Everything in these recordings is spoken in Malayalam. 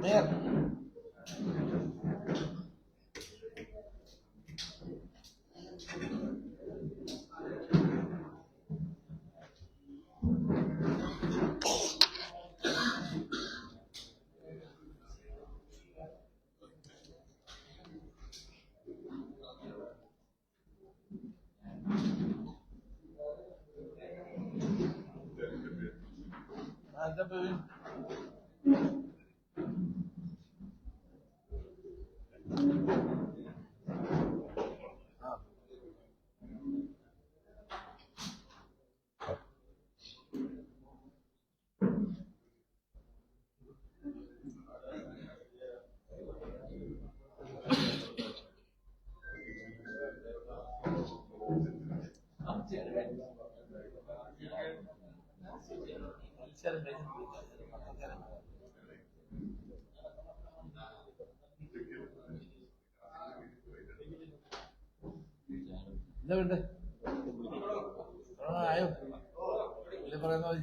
There. മേയർ എന്താ എന്താ വേണ്ടേ? ആയോ? പുള്ളി പറയുന്ന പോലെ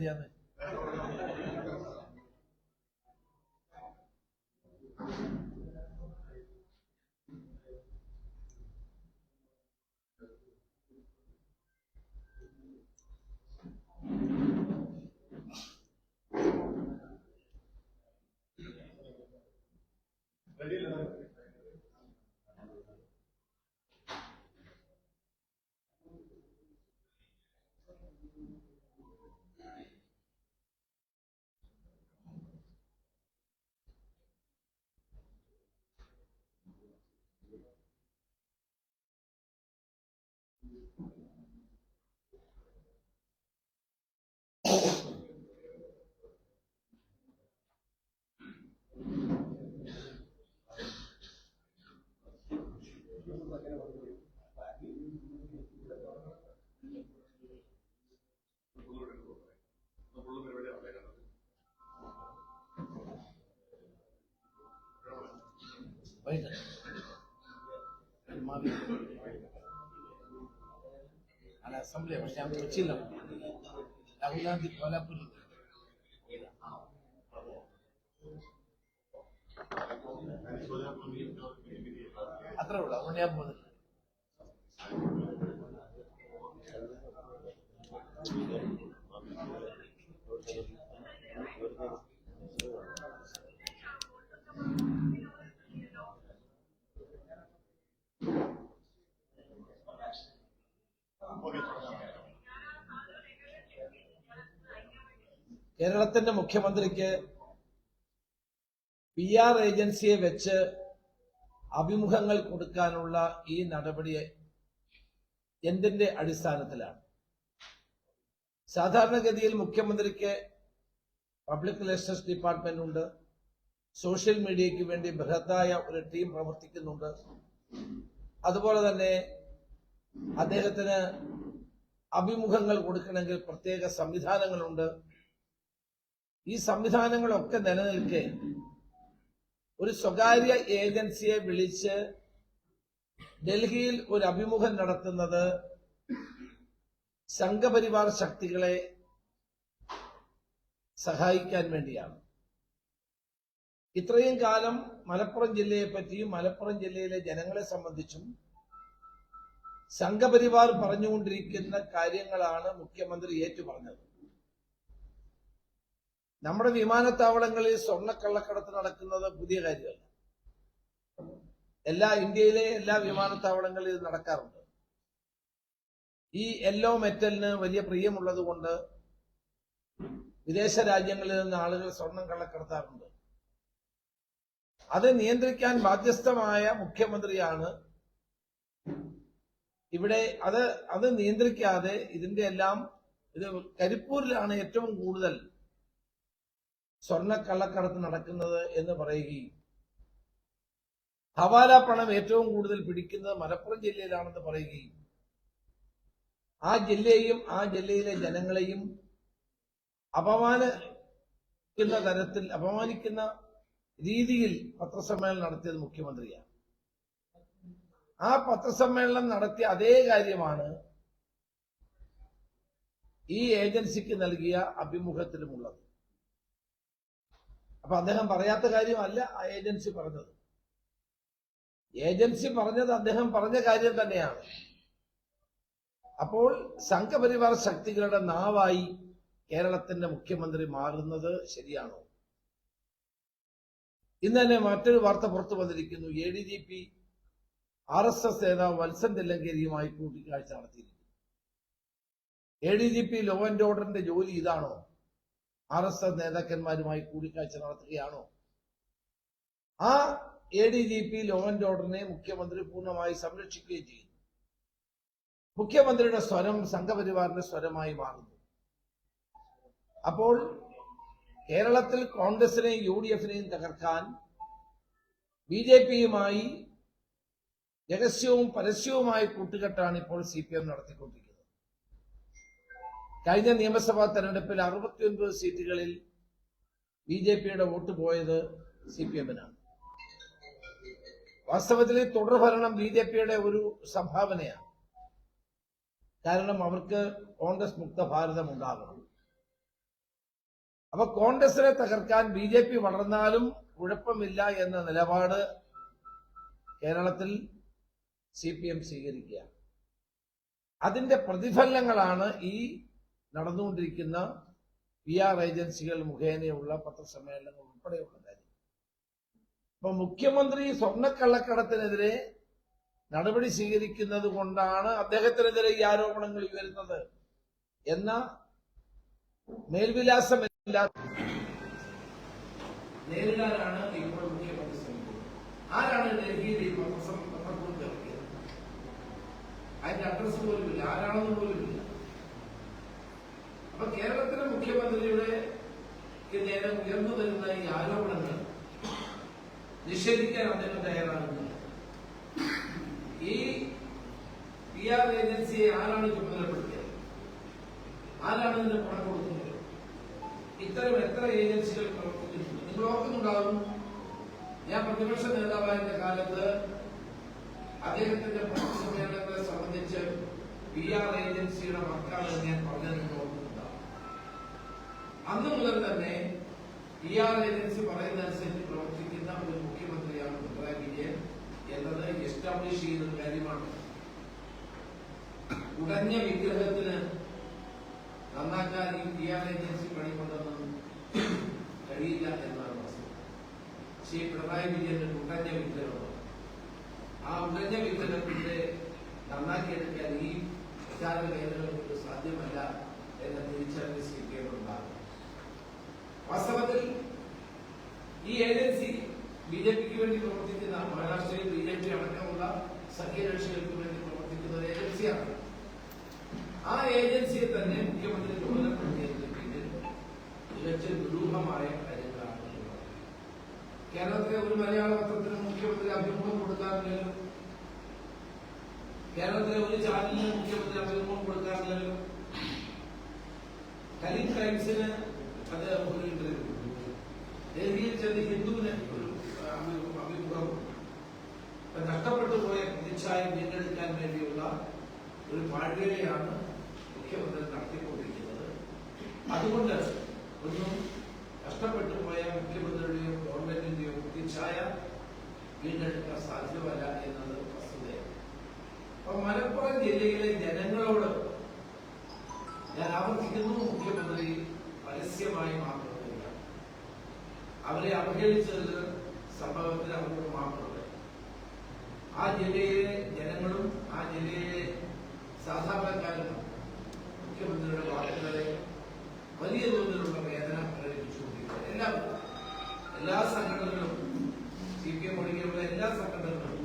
വൈകിട്ട് മാറി. അല്ല അസംബ്ലി പക്ഷെ ഞാൻ കൊച്ചിയിലാണ് രാഹുൽ ഗാന്ധി കോലാപ്പൂരിൽ അത്രേ ഉള്ളൂ അതുകൊണ്ട് ഞാൻ പോകുന്നില്ല കേരളത്തിന്റെ മുഖ്യമന്ത്രിക്ക് പി ആർ ഏജൻസിയെ വെച്ച് അഭിമുഖങ്ങൾ കൊടുക്കാനുള്ള ഈ നടപടി എന്തിന്റെ അടിസ്ഥാനത്തിലാണ്? സാധാരണഗതിയിൽ മുഖ്യമന്ത്രിക്ക് പബ്ലിക് റിലേഷൻസ് ഡിപ്പാർട്ട്മെന്റ് ഉണ്ട്. സോഷ്യൽ മീഡിയയ്ക്ക് വേണ്ടി ബൃഹത്തായ ഒരു ടീം പ്രവർത്തിക്കുന്നുണ്ട്. അതുപോലെ തന്നെ അദ്ദേഹത്തിന് അഭിമുഖങ്ങൾ കൊടുക്കണമെങ്കിൽ പ്രത്യേക സംവിധാനങ്ങളുണ്ട്. ഈ സംവിധാനങ്ങളൊക്കെ നിലനിൽക്കെ ഒരു സ്വകാര്യ ഏജൻസിയെ വിളിച്ച് ഡൽഹിയിൽ ഒരു അഭിമുഖം നടത്തുന്നത് സംഘപരിവാർ ശക്തികളെ സഹായിക്കാൻ വേണ്ടിയാണ്. ഇത്രയും കാലം മലപ്പുറം ജില്ലയെ പറ്റിയും മലപ്പുറം ജില്ലയിലെ ജനങ്ങളെ സംബന്ധിച്ചും സംഘപരിവാർ പറഞ്ഞുകൊണ്ടിരിക്കുന്ന കാര്യങ്ങളാണ് മുഖ്യമന്ത്രി ഏറ്റുപറഞ്ഞത് നമ്മുടെ വിമാനത്താവളങ്ങളിൽ സ്വർണക്കള്ളക്കടത്ത് നടക്കുന്നത് പുതിയ കാര്യമല്ല. എല്ലാ ഇന്ത്യയിലെ എല്ലാ വിമാനത്താവളങ്ങളിലും ഇത് നടക്കാറുണ്ട്. ഈ യെല്ലോ മെറ്റലിന് വലിയ പ്രിയമുള്ളത് കൊണ്ട് വിദേശ രാജ്യങ്ങളിൽ നിന്ന് ആളുകൾ സ്വർണം കള്ളക്കടത്താറുണ്ട്. അത് നിയന്ത്രിക്കാൻ ബാധ്യസ്ഥമായ മുഖ്യമന്ത്രിയാണ്. ഇവിടെ അത് അത് നിയന്ത്രിക്കാതെ ഇതിന്റെ എല്ലാം ഇത് കരിപ്പൂരിലാണ് ഏറ്റവും കൂടുതൽ സ്വർണക്കള്ളക്കടത്ത് നടക്കുന്നത് എന്ന് പറയുകയും ഹവാല പണം ഏറ്റവും കൂടുതൽ പിടിക്കുന്നത് മലപ്പുറം ജില്ലയിലാണെന്ന് പറയുകയും ആ ജില്ലയെയും ആ ജില്ലയിലെ ജനങ്ങളെയും അപമാനിക്കുന്ന തരത്തിൽ അപമാനിക്കുന്ന രീതിയിൽ പത്രസമ്മേളനം നടത്തിയത് മുഖ്യമന്ത്രിയാണ്. ആ പത്രസമ്മേളനം നടത്തിയ അതേ കാര്യമാണ് ഈ ഏജൻസിക്ക് നൽകിയ അഭിമുഖത്തിലുമുള്ളത്. അപ്പൊ അദ്ദേഹം പറയാത്ത കാര്യമല്ല ആ ഏജൻസി പറഞ്ഞത്. ഏജൻസി പറഞ്ഞത് അദ്ദേഹം പറഞ്ഞ കാര്യം തന്നെയാണ്. അപ്പോൾ സംഘപരിവാർ ശക്തികളുടെ നാവായി കേരളത്തിന്റെ മുഖ്യമന്ത്രി മാറുന്നത് ശരിയാണോ? ഇന്ന് തന്നെ മറ്റൊരു വാർത്ത പുറത്തു വന്നിരിക്കുന്നു. A D G P R S S നേതാവ് വത്സൻ തില്ലങ്കേരിയുമായി കൂട്ടിക്കാഴ്ച നടത്തിയിരിക്കുന്നു. A D G P law and ഓർഡറിന്റെ ജോലി ഇതാണോ? ആർ എസ് എസ് നേതാക്കന്മാരുമായി കൂടിക്കാഴ്ച നടത്തുകയാണോ? ആ A D G P law and ഓർഡറിനെ മുഖ്യമന്ത്രി പൂർണമായി സംരക്ഷിക്കുകയും ചെയ്യുന്നു. മുഖ്യമന്ത്രിയുടെ സ്വരം സംഘപരിവാറിന്റെ സ്വരമായി മാറുന്നു. അപ്പോൾ കേരളത്തിൽ കോൺഗ്രസിനെയും യു ഡി എഫിനെയും തകർക്കാൻ ബി ജെ പിയുമായി രഹസ്യവും പരസ്യവുമായ കൂട്ടുകെട്ടാണ് ഇപ്പോൾ സി പി എം നടത്തിക്കൊണ്ടിരിക്കുന്നത്. കഴിഞ്ഞ നിയമസഭാ തെരഞ്ഞെടുപ്പിൽ അറുപത്തിയൊൻപത് സീറ്റുകളിൽ ബി ജെ പിയുടെ വോട്ട് പോയത് സി പി എമ്മിനാണ്. വാസ്തവത്തിൽ തുടർഭരണം ബി ജെ പിയുടെ ഒരു സംഭാവനയാണ്. കാരണം അവർക്ക് കോൺഗ്രസ് മുക്ത ഭാരതം ഉണ്ടാകണം. അപ്പൊ കോൺഗ്രസിനെ തകർക്കാൻ ബി ജെ പി വളർന്നാലും കുഴപ്പമില്ല എന്ന നിലപാട് കേരളത്തിൽ സി പി എം സ്വീകരിക്കുക അതിന്റെ പ്രതിഫലങ്ങളാണ് ഈ നടന്നുകൊണ്ടിരിക്കുന്ന പി ആർ ഏജൻസികൾ മുഖേനയുള്ള പത്രസമ്മേളനങ്ങൾ ഉൾപ്പെടെയുള്ള കാര്യം. ഇപ്പൊ മുഖ്യമന്ത്രി സ്വർണക്കള്ളക്കടത്തിനെതിരെ നടപടി സ്വീകരിക്കുന്നത് കൊണ്ടാണ് അദ്ദേഹത്തിനെതിരെ ഈ ആരോപണങ്ങൾ ഉയരുന്നത്. എന്ന മേൽവിലാസമില്ലാത്ത നേരിടാനാണ് ഇപ്പോൾ മുഖ്യമന്ത്രി ശ്രമിക്കുന്നത്. ആരാണ് ഡൽഹിയിൽ അതിന്റെ അഡ്രസ് പോലുമില്ല. ആരാണെന്ന് പോലുമില്ല അപ്പൊ കേരളത്തിലെ മുഖ്യമന്ത്രിയുടെ നേരെ ഉയർന്നു വരുന്ന ഈ ആരോപണങ്ങൾ നിഷേധിക്കാൻ അദ്ദേഹം തയ്യാറാകുന്നില്ല. ഈ പി ആർ ഏജൻസിയെ ആരാണ് ചുമതലപ്പെടുത്തിയത്? ആരാണ് ഇതിന് പണം കൊടുക്കുന്നത്? ഇത്തരം എത്ര ഏജൻസികൾ പ്രവർത്തിക്കുന്നുണ്ട് നിങ്ങൾ ഓർക്കുന്നുണ്ടാവും ഞാൻ പ്രതിപക്ഷ നേതാവായിരുന്ന കാലത്ത് അദ്ദേഹത്തിന്റെ പൊതുസമ്മേളനങ്ങളെ സംബന്ധിച്ച് പി ആർ ഏജൻസിയുടെ വർക്കാണെന്ന് ഞാൻ പറഞ്ഞത് നിങ്ങൾ ഓർക്കുന്നുണ്ടാവും. അന്ന് മുതൽ തന്നെ പി ആർ ഏജൻസി പറയുന്നതനുസരിച്ച് പ്രവർത്തിക്കുന്ന ഒരു മുഖ്യമന്ത്രിയാണ് പിണറായി വിജയൻ എന്നത് എസ്റ്റാബ്ലിഷ് ചെയ്യുന്ന കാര്യമാണ്. ഉടഞ്ഞ വിഗ്രഹത്തിന് നന്നാക്കാൻ ഈ പി ആർ ഏജൻസി പണിക്കൊണ്ടെന്നും കഴിയില്ല എന്നാണ് വസ്തുത. ശ്രീ പിണറായി വിജയന്റെ ഉടഞ്ഞ വിഗ്രഹമാണ് ആ ഉടഞ്ഞ വിഗ്രഹത്തിന്റെ നന്നാക്കിയെടുക്കാൻ ഈ പ്രചാരണ കേന്ദ്രങ്ങൾക്ക് സാധ്യമല്ല എന്ന തിരിച്ചറിവ് വാസ്തവത്തിൽ ഈ ഏജൻസി ബി ജെ പിക്ക് വേണ്ടി പ്രവർത്തിക്കുന്ന മഹാരാഷ്ട്രയിൽ ബി ജെ പി അടക്കമുള്ള സഖ്യകക്ഷികൾക്ക് വേണ്ടി പ്രവർത്തിക്കുന്ന ഒരു ഏജൻസിയാണ്. ആ ഏജൻസിയെ തന്നെ മുഖ്യമന്ത്രി ചുമതലപ്പെടുത്തിയതിന് പിന്നിൽ തികച്ചും ദുരൂഹമായ കാര്യങ്ങളാണ്. കേരളത്തിലെ ഒരു മലയാള പത്രത്തിന് മുഖ്യമന്ത്രി അഭിമുഖം കൊടുക്കാറില്ലല്ലോ. കേരളത്തിലെ ഒരു ചാനലിന് മുഖ്യമന്ത്രി അഭിമുഖം കൊടുക്കാറില്ലല്ലോ. കലിം ടൈംസിന് അത് ഒരു ഡൽഹിയിൽ ചെന്ന് ഹിന്ദുവിന് ഒരു അഭി- അഭിമുഖം നഷ്ടപ്പെട്ടു പോയ പ്രതിച്ഛായ വീണ്ടെടുക്കാൻ വേണ്ടിയുള്ള ഒരു പാഴ്വേലയാണ് മുഖ്യമന്ത്രി നടത്തിക്കൊണ്ടിരിക്കുന്നത്. അതുകൊണ്ട് ഒന്നും നഷ്ടപ്പെട്ടു പോയ മുഖ്യമന്ത്രിയുടെയോ ഗവൺമെന്റിന്റെയോ പ്രതിച്ഛായ വീണ്ടെടുക്കാൻ സാധ്യമല്ല എന്നത് വസ്തുതയാണ്. അപ്പൊ മലപ്പുറം ജില്ലയിലെ ജനങ്ങളോട് ഞാൻ ആവർത്തിക്കുന്നു മുഖ്യമന്ത്രി പരസ്യമായി പറയുക അവരെ അവഹേളിച്ചതിൽ സംഭവത്തിൽ അവർക്ക് പറയും ആ ജില്ലയിലെ ജനങ്ങളും ആ ജില്ലയിലെ സാധാരണക്കാരും മുഖ്യമന്ത്രിയുടെ വാക്കുകളെ വലിയ തോതിലുള്ള വേദന പ്രകടിപ്പിച്ചുകൊണ്ടിരിക്കുക എല്ലാവരും എല്ലാ സംഘടനകളും സി പി എം ഒഴികെയുള്ള എല്ലാ സംഘടനകളും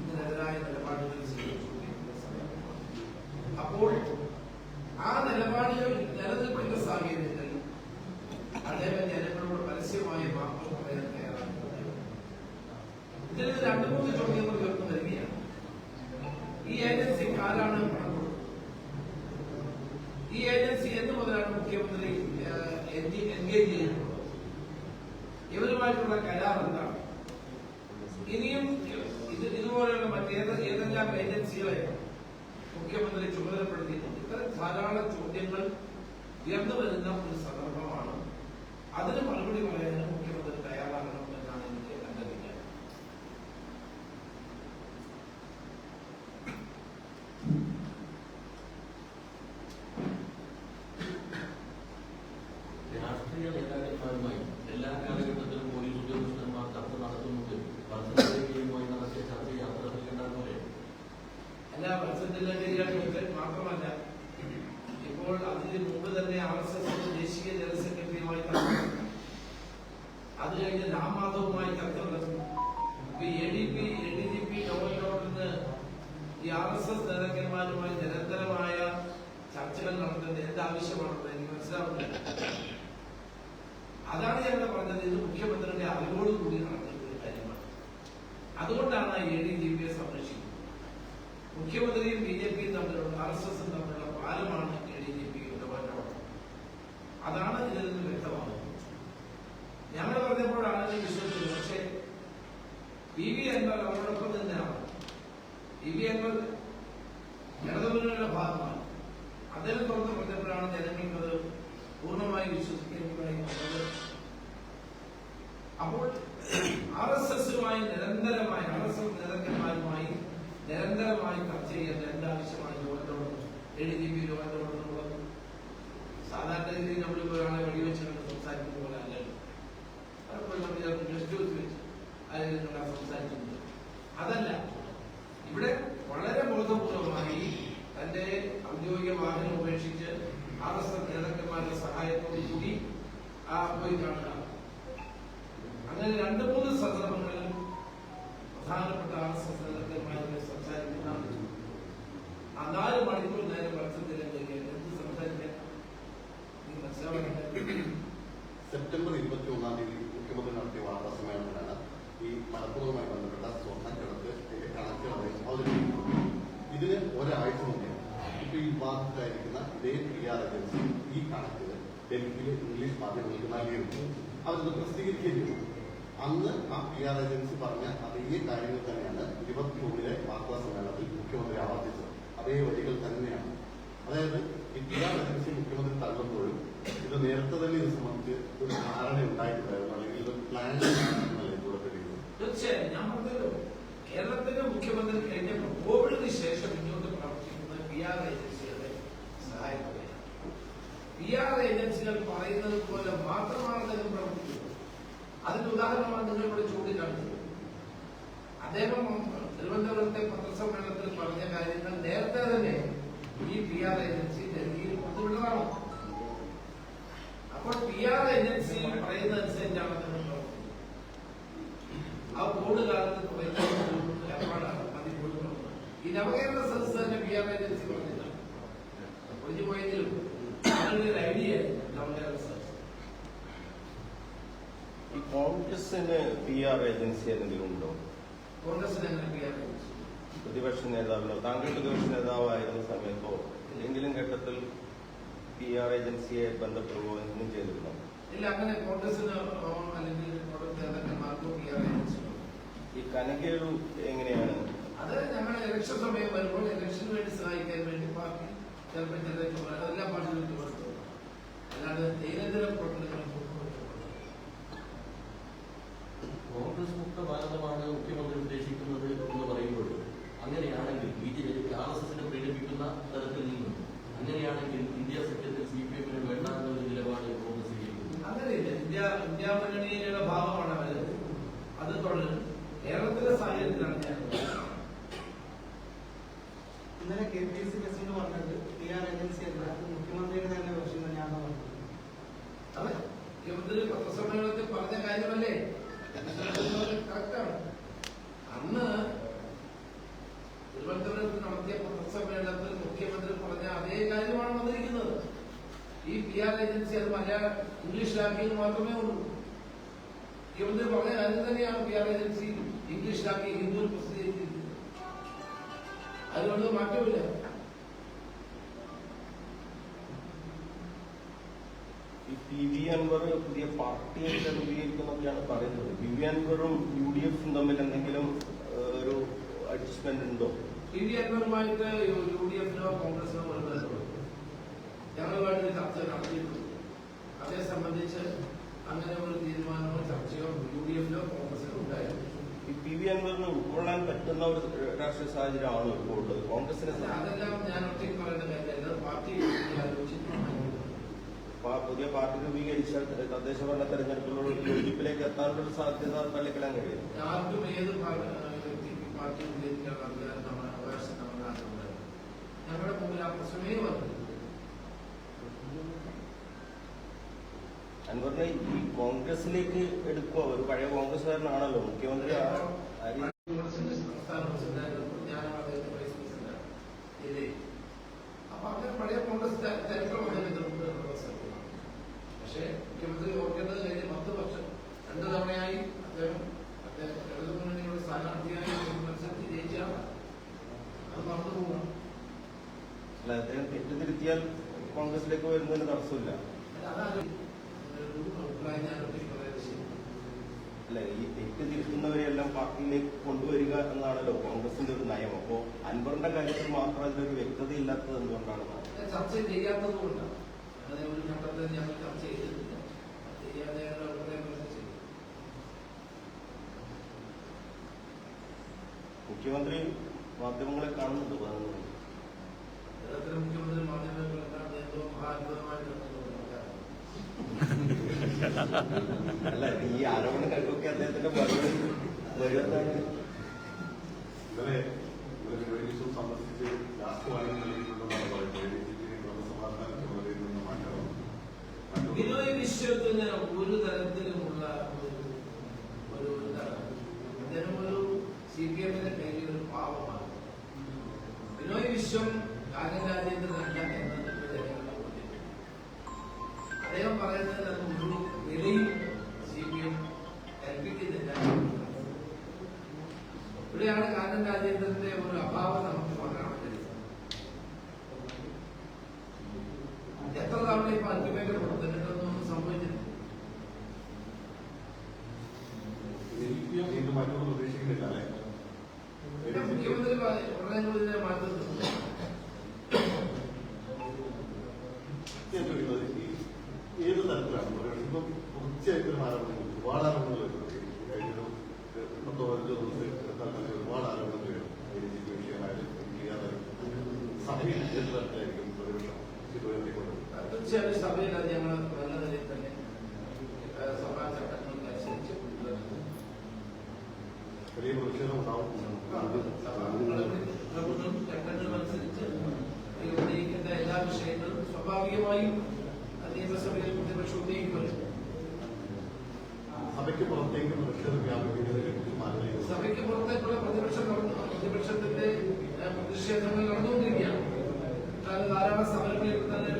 ഇതിനെതിരായ നിലപാടുകൾ സ്വീകരിച്ചുകൊണ്ടിരിക്കുന്ന സമയമാണ് അപ്പോൾ ആ നിലപാടുകൾ നിലനിൽക്കുന്ന സാഹചര്യത്തിൽ അദ്ദേഹം ജനങ്ങളോട് പരസ്യമായി മാപ്പ് പറയാൻ തയ്യാറാക്കുന്നത് ഇതിൽ രണ്ടു മൂന്ന് ചോദ്യങ്ങൾ ഉയർന്നു വരികയാണ് ഈ ഏജൻസിക്ക് ആരാണ് പണം കൊടുക്കുന്നത് ഈ ഏജൻസി എന്ന് മുതലാണ് മുഖ്യമന്ത്രി എൻഗേജ് ചെയ്തിട്ടുള്ളത് ഇവരുമായിട്ടുള്ള കരാർ എന്താണ് ഇനിയും ഇത് ഇതുപോലെയുള്ള മറ്റേത് ഏതെല്ലാം ഏജൻസികളെ മുഖ്യമന്ത്രി ചുമതലപ്പെടുത്തിയിട്ടുണ്ട് ഇത്തരം ധാരാളം ചോദ്യങ്ങൾ ഉയർന്നു വരുന്ന ഒരു സന്ദർഭമാണ് അതിന് മറുപടി പറയാനും മുഖ്യമന്ത്രി തയ്യാറാകണം എന്നാണ് എനിക്ക് കണ്ടറിയാൻ രാഷ്ട്രീയ നേതാക്കന്മാരുമായി എല്ലാ കാലഘട്ടത്തിലും പോലീസ് ഉദ്യോഗസ്ഥന്മാർ ചർച്ച നടത്തുന്നത് വർദ്ധനയുമായി നടത്തിയ ചർച്ച യാത്ര പോലെ എല്ലാ പ്രസിഡന്റിന്റെ മാത്രമല്ല ഇപ്പോൾ അതിന് മുമ്പ് തന്നെ ആർ എസ് എസ് ദേശീയ ജനറൽ സെക്രട്ടറിയുമായി ചർച്ച നടത്തി. അത് കഴിഞ്ഞ് രാം മാധവുമായി ചർച്ച നടത്തി ഇപ്പൊ A D P A D G P നോവലിനോടുന്ന് ഈ ആർ എസ് എസ് നേതാക്കന്മാരുമായി നിരന്തരമായ ചർച്ചകൾ നടത്തുന്നത് എന്താവശ്യമാണെന്ന് എനിക്ക് മനസ്സിലാവുന്നില്ല. അതാണ് ഞങ്ങൾ പറഞ്ഞത്. ഇത് മുഖ്യമന്ത്രിയുടെ അറിവോടുകൂടി നടക്കുന്ന ഒരു കാര്യമാണ്. അതുകൊണ്ടാണ് എ ഡി ജി പിയെ സംരക്ഷിക്കുന്നത്. മുഖ്യമന്ത്രിയും ബി ജെ പിയും തമ്മിലുള്ള ആർ എസ് എസും തമ്മിലുള്ള പാലമാണ് എ ഡി ജി പി അതാണ് ഇതിൽ നിന്ന് വ്യക്തമാകുന്നത്. ഞങ്ങൾ പറഞ്ഞപ്പോഴാണ് വിശ്വസിച്ചത്. പക്ഷേ ബി വി അൻവർ അവരോടൊപ്പം തന്നെയാണ്. അൻവർ ഇടതുമുന്നണിയുടെ ഭാഗമാണ്. അതിന് തുറന്ന് പറഞ്ഞപ്പോഴാണ് ജനങ്ങൾക്കത് പൂർണമായി വിശ്വസിക്കുന്നതായി വന്നത് അപ്പോൾ ആർ എസ് എസുമായി നിരന്തരമായി ആർ എസ് എസ് നേതാക്കന്മാരുമായി നിരന്തരമായി ചർച്ച ചെയ്യുന്ന എന്താവശ്യമായി യോഗത്തോടും എഴുതി പി യോഗത്തോടുള്ളത് സാധാരണ രീതിയിൽ നമ്മൾ ഒരാളെ വെടിവെച്ച് കണ്ട് സംസാരിക്കുന്ന പോലെ അല്ലല്ലോ അപ്പോൾ നമ്മൾ ഗസ്റ്റ് ഹൗസ് വെച്ച് അതിൽ നിങ്ങളാ സംസാരിക്കുന്നത്. അതല്ല ഇവിടെ വളരെ ബോധപൂർവമായി തന്റെ ഔദ്യോഗിക വാഹനം ഉപേക്ഷിച്ച് ആർ എസ് നേതാക്കന്മാരുടെ സഹായത്തോടു കൂടി ആ പോയി കാണുക. അങ്ങനെ രണ്ട് മൂന്ന് സന്ദർഭങ്ങളിൽ പ്രധാനപ്പെട്ട ആർ എസ് എസ് നേതാക്കന്മാരുമായി സംസാരിക്കുന്ന നാല് മണിക്കൂർ നേരം മത്സരത്തിലേക്ക് എന്ത് സംസാരിക്കാൻ നീ മനസ്സിലാവുന്നുണ്ട് സെപ്റ്റംബർ ഇരുപത്തി ഒന്നാം തീയതി മുഖ്യമന്ത്രി നടത്തിയ വാർത്താ സമ്മേളനത്തിലാണ് ഈ മലപ്പുറവുമായി ബന്ധപ്പെട്ട സ്വർണക്കടത്ത് കണക്കുകൾ അദ്ദേഹം അവതരിപ്പിക്കുന്നത് ഇതിന് ഒരാഴ്ച മുന്നേ ഇപ്പൊ ഈ വിവാദത്തിലായിരിക്കുന്ന ഇതേ പി ആർ ഏജൻസി ഈ കണക്കുകൾ ഡൽഹിയിലെ ഇംഗ്ലീഷ് നൽകിയിരുന്നു അവരത് പ്രസിദ്ധീകരിക്കുകയും അന്ന് ആ പി ആർ ഏജൻസി പറഞ്ഞ അതേ കാര്യങ്ങൾ തന്നെയാണ് ഇരുപത്തി മൂന്നിലെ വാർത്താ സമ്മേളനത്തിൽ മുഖ്യമന്ത്രി ആവർത്തിച്ചത്. അതേ വഴികൾ തന്നെയാണ്. അതായത് ഈ പി ആർ ഏജൻസി മുഖ്യമന്ത്രി തള്ളുമ്പോഴും ഇത് നേരത്തെ തന്നെ ഇത് സംബന്ധിച്ച് ഒരു ധാരണ ഉണ്ടായിട്ടുണ്ടായിരുന്നു. അല്ലെങ്കിൽ ഇത് പ്ലാൻ എന്നല്ലേ കൂടെ കഴിയുന്നത് കേരളത്തിന്റെ മുഖ്യമന്ത്രി കഴിഞ്ഞപ്പോൾ കോവിഡിന് ശേഷം മുന്നോട്ട് പ്രവർത്തിക്കുന്ന പി ആർ ഏജൻസികളുടെ സഹായത്തോടെയാണ് പി ആർ ഏജൻസികൾ പറയുന്നത് പോലെ മാത്രമാണ് അദ്ദേഹം പ്രവർത്തിക്കുന്നത് അതിന് ഉദാഹരണമാണ് നിങ്ങൾ ഇവിടെ ചൂണ്ടിക്കാണിച്ചത് അദ്ദേഹം തിരുവനന്തപുരത്തെ പത്രസമ്മേളനത്തിൽ പറഞ്ഞ കാര്യങ്ങൾ നേരത്തെ തന്നെ ഈ പി ആർ ഏജൻസി ഡൽഹിയിൽ കൊണ്ടുവിടുന്നതാണ് അപ്പോൾ പി ആർ ഏജൻസി പറയുന്നതനുസരിച്ചാണ് അദ്ദേഹം പ്രവർത്തിക്കുന്നത് ആ ബോർഡ് കാലത്ത് പറയുന്നത് ഏർപ്പാടാണ് പതിവ് ഈ നവകേരള സദസ് തന്നെ പി ആർ ഏജൻസി പറഞ്ഞിട്ടാണ് ഒഴിഞ്ഞു പോയെങ്കിലും അതിന്റെ ഒരു ഐഡിയ നവകേരള സദസ് ഈ കോൺഗ്രസിന് പി ആർ ഏജൻസി എന്തെങ്കിലും ഉണ്ടോ? കോൺഗ്രസിന് അങ്ങനെ പി ആർ ഏജൻസി. പ്രതിപക്ഷ നേതാവിനോ താങ്കൾ പ്രതിപക്ഷ നേതാവായിരുന്ന സമയത്തോ ഏതെങ്കിലും ഘട്ടത്തിൽ പി ആർ ഏജൻസിയെ ബന്ധപ്പെടുകയോ എന്തെങ്കിലും ചെയ്തിരുന്നോ ഇല്ല അങ്ങനെ കോൺഗ്രസിന് അല്ലെങ്കിൽ കോൺഗ്രസ് നേതാക്കന്മാർക്കോ പി ആർ ഏജൻസി ഈ കനകേഴു എങ്ങനെയാണ്? അത് ഞങ്ങൾ ഇലക്ഷൻ സമയം വരുമ്പോൾ ഇലക്ഷന് വേണ്ടി സഹായിക്കാൻ വേണ്ടി പാർട്ടി ചെയർമാൻ എല്ലാ പാർട്ടികളും കൊടുത്തു അല്ലാതെ ദൈനംദിന പ്രവർത്തനങ്ങൾക്ക് കോൺഗ്രസ് മുക്ത ഭാരതമാണ് മുഖ്യമന്ത്രി ഉദ്ദേശിക്കുന്നത് എന്ന് പറയുമ്പോൾ അങ്ങനെയാണെങ്കിൽ B J P R S എസിനെ പ്രേരിപ്പിക്കുന്ന തരത്തിൽ നിന്നും അങ്ങനെയാണെങ്കിൽ ഇന്ത്യ സഖ്യത്തിൽ സി പി എമ്മിന് വേണ്ട എന്നൊരു നിലപാട് കോൺഗ്രസ് സ്വീകരിക്കുന്നു അങ്ങനെയില്ല ഇന്ത്യ ഇന്ത്യ മുന്നണിയുടെ ഭാഗമാണ് അവർ അത് തുടരും കേരളത്തിലെ സാഹചര്യത്തിലാണ് ഞാൻ ഇന്നലെ കെ പി സി പ്രസിഡന്റ് പറഞ്ഞത് പി ആർ ഏജൻസി അല്ല അത് മുഖ്യമന്ത്രിയുടെ തന്നെ വർഷം തന്നെയാണെന്ന് പറഞ്ഞത് അതെ മുഖ്യമന്ത്രി പത്രസമ്മേളനത്തിൽ പറഞ്ഞ കാര്യമല്ലേ കറക്റ്റാണ് അന്ന് തിരുവനന്തപുരത്ത് നടത്തിയ പത്രസമ്മേളനത്തിൽ മുഖ്യമന്ത്രി പറഞ്ഞ അതേ കാര്യമാണ് വന്നിരിക്കുന്നത് ഈ പി ആർ ഏജൻസി ലാംഗ്വേജ് മാത്രമേ ഉള്ളൂ. മുഖ്യമന്ത്രി പറഞ്ഞ കാര്യം തന്നെയാണ് പി ആർ ഏജൻസി ഇംഗ്ലീഷിലാക്കി ഹിന്ദുവിൽ പ്രസിദ്ധീകരിച്ചിരിക്കുന്നത് അതുകൊണ്ട് മാറ്റമില്ല. പി വി അൻവർ പുതിയ പാർട്ടിയായിട്ട് രൂപീകരിക്കുന്നൊക്കെയാണ് പറയുന്നത്. പി വി അൻവറും യു ഡി എഫും തമ്മിൽ എന്തെങ്കിലും ഒരു അഡ്ജസ്റ്റ്മെന്റ് ഉണ്ടോ? പി വി അൻവറുമായിട്ട് യു ഡി എഫിനോ കോൺഗ്രസിനോ ഞങ്ങളുമായിട്ട് ചർച്ച നടത്തിയിട്ടുണ്ട്. അതേ സംബന്ധിച്ച് അങ്ങനെ ഒരു തീരുമാനമോ ചർച്ചയോ യു ഡി എഫിലോ കോൺഗ്രസിലോ ഉണ്ടായിരുന്നു ഈ പി വി അൻവറിന് ഉൾക്കൊള്ളാൻ പറ്റുന്ന ഒരു രാഷ്ട്രീയ സാഹചര്യമാണ് ഇപ്പോൾ ഉള്ളത്? കോൺഗ്രസിനെ അതെല്ലാം ഞാൻ ഒറ്റയ്ക്ക് പറയേണ്ട കാര്യമല്ല. പാർട്ടി പുതിയ പാർട്ടി രൂപീകരിച്ചാൽ തദ്ദേശ ഭരണ തെരഞ്ഞെടുപ്പിലുള്ള യോജിപ്പിലേക്ക് എത്താനുള്ള ഒരു സാധ്യത തള്ളിക്കളയാൻ കഴിയും ആർക്കും ഏത് പാർട്ടി അവകാശം നമ്മുടെ ഞങ്ങളുടെ മുമ്പിൽ ആ പ്രശ്നമേ വന്നില്ല. അൻവറിനെ ഈ കോൺഗ്രസിലേക്ക് എടുക്കുക ഒരു പഴയ കോൺഗ്രസ്സുകാരനാണല്ലോ. മുഖ്യമന്ത്രി അപ്പൊ അങ്ങനെ പഴയ കോൺഗ്രസ് പക്ഷേ മുഖ്യമന്ത്രി ഓർക്കേണ്ടത് കഴിഞ്ഞ പത്ത് വർഷം രണ്ടു തവണയായി അദ്ദേഹം അദ്ദേഹം ഇടതു മുന്നണിയുടെ സ്ഥാനാർത്ഥിയായി മത്സരത്തിൽ ജയിച്ചാണ്. അത് മറന്നു പോകണം അല്ല അദ്ദേഹം തെറ്റുതിരുത്തിയാൽ കോൺഗ്രസിലേക്ക് വരുന്നതിന് തടസ്സമില്ല. അതാണ് ഒരു അഭിപ്രായം ഞാൻ ഒത്തിരി പറയുന്നത് ശരി അല്ല ഈ തെറ്റ് തിരുത്തുന്നവരെയെല്ലാം പാർട്ടിയിലേക്ക് കൊണ്ടുവരിക എന്നാണല്ലോ കോൺഗ്രസിന്റെ ഒരു നയം. അപ്പോ അൻവറിന്റെ കാര്യത്തിൽ മാത്രം അതിലൊരു വ്യക്തത ഇല്ലാത്തത് എന്തുകൊണ്ടാണ് ചർച്ച ചെയ്യാത്തതുകൊണ്ടാണ്. അങ്ങനെ ഒരു ഘട്ടത്തിൽ ഞങ്ങൾ ചർച്ച ചെയ്തിട്ടില്ല. ചെയ്യാതെ ഞങ്ങൾ അഭിപ്രായം പറഞ്ഞ് ചെയ്തു. മുഖ്യമന്ത്രി മാധ്യമങ്ങളെ കാണുന്നുണ്ട് പതിനൊന്ന്. കേരളത്തിലെ മുഖ്യമന്ത്രി എന്തോ മഹാത്ഭുതമായിട്ട് അല്ല ഈ ആരോപണങ്ങൾക്കൊക്കെ അദ്ദേഹത്തിന്റെ മറുപടി 我原来原来 ഇവിടെയാണ് കാനം രാജേന്ദ്രന്റെ ഒരു അഭാവം നമുക്ക് കാണാൻ കഴിയുന്നത് എത്ര തവണ ഇപ്പൊ അൽറ്റിമേറ്റ് കൊടുത്തിട്ടുണ്ടെന്നൊന്നും സംഭവിച്ചില്ല വീണ്ടും മറ്റൊന്നും പ്രതീക്ഷിക്കുന്നില്ല അല്ലേ പിന്നെ മുഖ്യമന്ത്രി പറ- ഉടനെ കൂടി ഇതിനെ മാറ്റുന്നു ഞാൻ ചോദിക്കുന്നത് ഈ ഏത് തരത്തിലാണ് പറയുന്നത് ഇപ്പം തീർച്ചയായിട്ടും ഒരു ആരോപണങ്ങൾ ഒരുപാട് ആരോപണങ്ങൾ വരുന്നത് ഈ കഴിഞ്ഞൊരു പത്തോ പതിനഞ്ചോ ദിവസം എടുത്താൽ തന്നെ ഒരുപാട് ആരോപണങ്ങൾ വരും ഐ ജി പി വിഷയമായാലും ചെയ്യാതായാലും സഭയിൽ ഏത് തരത്തിലായിരിക്കും പ്രതിപക്ഷം ഇത് ഉയർത്തിക്കൊണ്ടത് തീർച്ചയായും സഭയിൽ അത് ഞങ്ങൾ നല്ല നിലയിൽ തന്നെ സഭാ ചട്ടങ്ങൾക്ക് അനുസരിച്ച്. വലിയ പ്രതിഷേധം ചട്ടങ്ങൾക്കനുസരിച്ച് ഉന്നയിക്കേണ്ട എല്ലാ വിഷയങ്ങളും സ്വാഭാവികമായും നിയമസഭയിൽ പ്രതിപക്ഷം ഉന്നയിക്കുമല്ലോ സഭയ്ക്ക് പുറത്തേക്ക് പ്രതിഷേധം വ്യാപിക്കുന്നതിനെ സഭയ്ക്ക് പുറത്തേക്കുള്ള പ്രതിപക്ഷം നടന്നു പ്രതിപക്ഷത്തിന്റെ പ്രതിഷേധങ്ങൾ നടന്നുകൊണ്ടിരിക്കുകയാണ്. താൻ ധാരാളം സമരങ്ങളിൽ തന്നെ